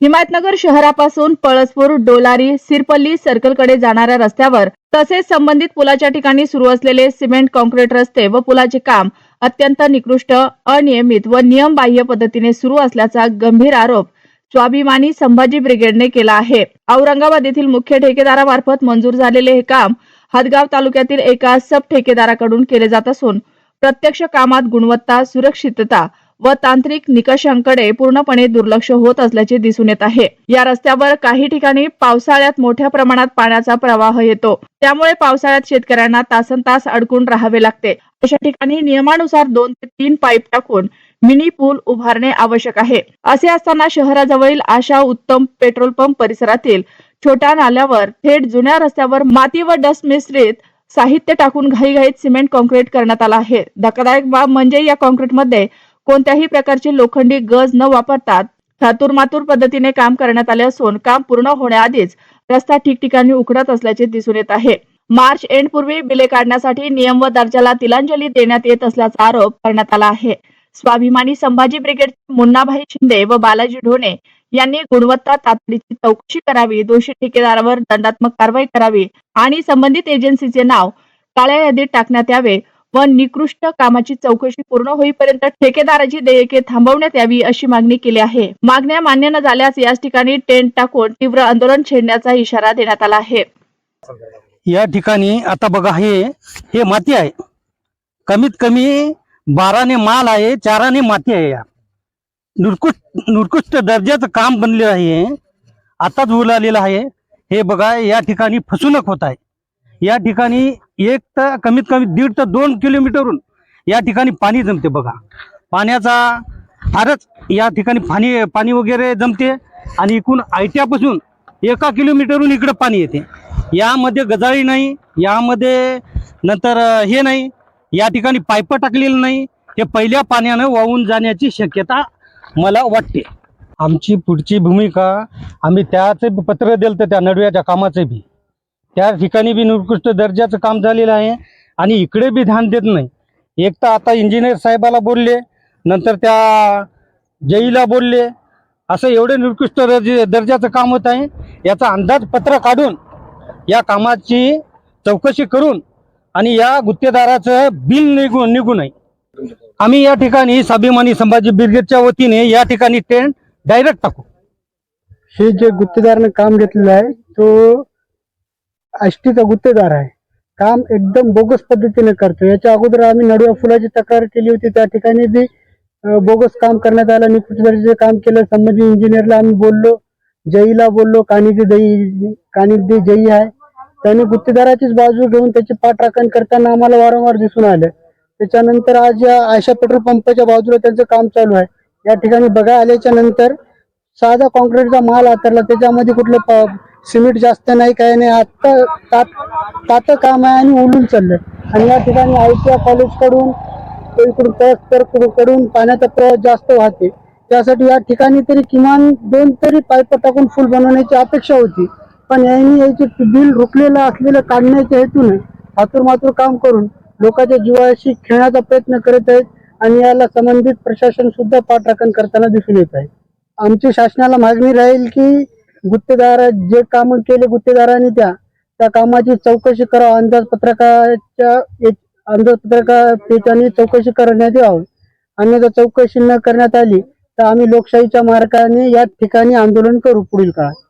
हिमायतनगर शहरापासून पळसपूर डोलारी सिरपल्ली सर्कलकडे जाणाऱ्या रस्त्यावर तसेच संबंधित पुलाच्या ठिकाणी सुरू असलेले सिमेंट कॉन्क्रीट रस्ते व पुलाचे काम अत्यंत निकृष्ट अनियमित व नियमबाह्य पद्धतीने सुरू असल्याचा गंभीर आरोप स्वाभिमानी संभाजी ब्रिगेडने केला आहे. औरंगाबाद येथील मुख्य ठेकेदारामार्फत मंजूर झालेले हे काम हदगाव तालुक्यातील एका सब ठेकेदाराकडून केले जात असून प्रत्यक्ष कामात गुणवत्ता सुरक्षितता व तांत्रिक निकषांकडे पूर्णपणे दुर्लक्ष होत असल्याचे दिसून येत आहे. या रस्त्यावर काही ठिकाणी पावसाळ्यात मोठ्या प्रमाणात पाण्याचा प्रवाह येतो. त्यामुळे पावसाळ्यात शेतकऱ्यांना तासन तास अडकून राहावे लागते. अशा ठिकाणी नियमानुसार दोन ते तीन पाईप टाकून मिनी पूल उभारणे आवश्यक आहे. असे असताना शहराजवळील आशा उत्तम पेट्रोल पंप परिसरातील छोट्या नाल्यावर थेट जुन्या रस्त्यावर माती व डस्ट मिश्रित साहित्य टाकून घाईघाईत सिमेंट कॉन्क्रीट करण्यात आला आहे. धक्कादायक बाब म्हणजे या कॉन्क्रीटमध्ये कोणत्याही प्रकारची लोखंडी गज न वापरता थातुरमातुर पद्धतीने काम करण्यात आले असून काम पूर्ण होण्याआधीच रस्ता ठिकठिकाणी उकडत असल्याचे दिसून येत आहे. मार्च एंड पूर्वी बिले काढण्यासाठी नियम व दर्जाला तिलांजली देण्यात येत असल्याचा आरोप करण्यात आला आहे. स्वाभिमानी संभाजी ब्रिगेडचे मुन्नाभाई शिंदे व बालाजी ढोणे यांनी गुणवत्ता तातडीची चौकशी करावी दोषी ठेकेदारावर दंडात्मक कारवाई करावी आणि संबंधित एजन्सीचे नाव काळ्या यादीत टाकण्यात यावे व निकृष्ट कामाची चौकशी पूर्ण होईपर्यंत ठेकेदाराची देयके थांबवण्यात यावी अशी मागणी केली आहे. मागण्या मान्य न झाल्यास याच ठिकाणी टेंट टाकून तीव्र आंदोलन छेडण्याचा इशारा देण्यात आला आहे. या ठिकाणी आता बघा हे हे माती आहे. कमीत कमी बाराने माल आहे चाराने माती आहे या. निकृष्ट निकृष्ट दर्जाचं काम बनलेलं आहे. आताच उलालेलं आहे. हे बघा या ठिकाणी फसवणूक होत आहे. या ठिकाणी एक तर कमीत कमी दीड तर दोन किलोमीटरहून या ठिकाणी पाणी जमते बघा. पाण्याचा फारच या ठिकाणी पाणी पाणी वगैरे जमते आणि इकून आयट्यापासून एका किलोमीटरहून इकडं पाणी येते. यामध्ये गजाळी नाही यामध्ये नंतर हे नाही या ठिकाणी पाईप टाकलेलं नाही हे पहिल्या पाण्यानं वाहून जाण्याची शक्यता मला वाटते. आमची पुढची भूमिका आम्ही त्याचं पत्र दिलं तर त्या नडव्याच्या कामाचं बी त्या ठिकाणी बी निकृष्ट दर्जाचं काम झालेलं आहे आणि इकडे बी ध्यान देत नाही. एक तर आता इंजिनियर साहेबाला बोलले नंतर त्या जईला बोलले असं एवढे निकृष्ट दर्जे दर्जाचं काम होत आहे. याचा अंदाजपत्र काढून या कामाची चौकशी करून आणि या गुत्तेदाराचं बिल निघू निघू नये. आम्ही या ठिकाणी स्वाभिमानी संभाजी ब्रिगेडच्या वतीने या ठिकाणी टेंट डायरेक्ट टाकू. हे जे गुत्तेदारानं काम घेतलेलं आहे तो आष्टीचा गुत्तेदार आहे. काम एकदम बोगस पद्धतीने करतो. याच्या अगोदर आम्ही नडव्या फुलाची तक्रार केली होती. त्या ठिकाणी बी बोगस काम करण्यात आलं. निकृष्ट दर्जाचे काम केलं. संबंधित इंजिनियरला आम्ही बोललो. जईला बोललो. कानिदी दई कानिदी जई आहे. त्याने गुत्तेदाराचीच बाजू घेऊन त्याची पाठराखण करताना आम्हाला वारंवार दिसून आलं. त्याच्यानंतर आज या आशा पेट्रोल पंपाच्या बाजूला त्यांचं काम चालू आहे. या ठिकाणी बघा आल्याच्यानंतर साधा कॉन्क्रीटचा माल आतरला. त्याच्यामध्ये कुठलं प- सिमेंट जास्त नाही काय नाही. आत्ता तात तात काम आहे आणि उलून चाललं आणि या ठिकाणी आय टी आय कॉलेजकडून इकडून तर कडून पाण्याचा प्रवाह जास्त वाहते. त्यासाठी या ठिकाणी तरी किमान दोन तरी पाईप टाकून फुल बनवण्याची अपेक्षा होती. पण यांनी याची बिल रुकलेलं असलेलं काढण्याच्या हेतूने हातूरमातूर काम करून लोकांच्या जीवाशी खेळण्याचा प्रयत्न करत आहेत आणि याला संबंधित प्रशासन सुद्धा पाठराखण करताना दिसून येत आहे. आमची शासनाला मागणी राहील की गुत्तेदार जे काम केले गुत्तेदारांनी त्या त्या कामाची चौकशी करावं अंदाजपत्रकाच्या एक- अंदाजपत्रकाने चौकशी करण्यात यावं. अन्यथा चौकशी न करण्यात आली तर आम्ही लोकशाहीच्या मार्गाने या ठिकाणी आंदोलन करू पुढील काळात.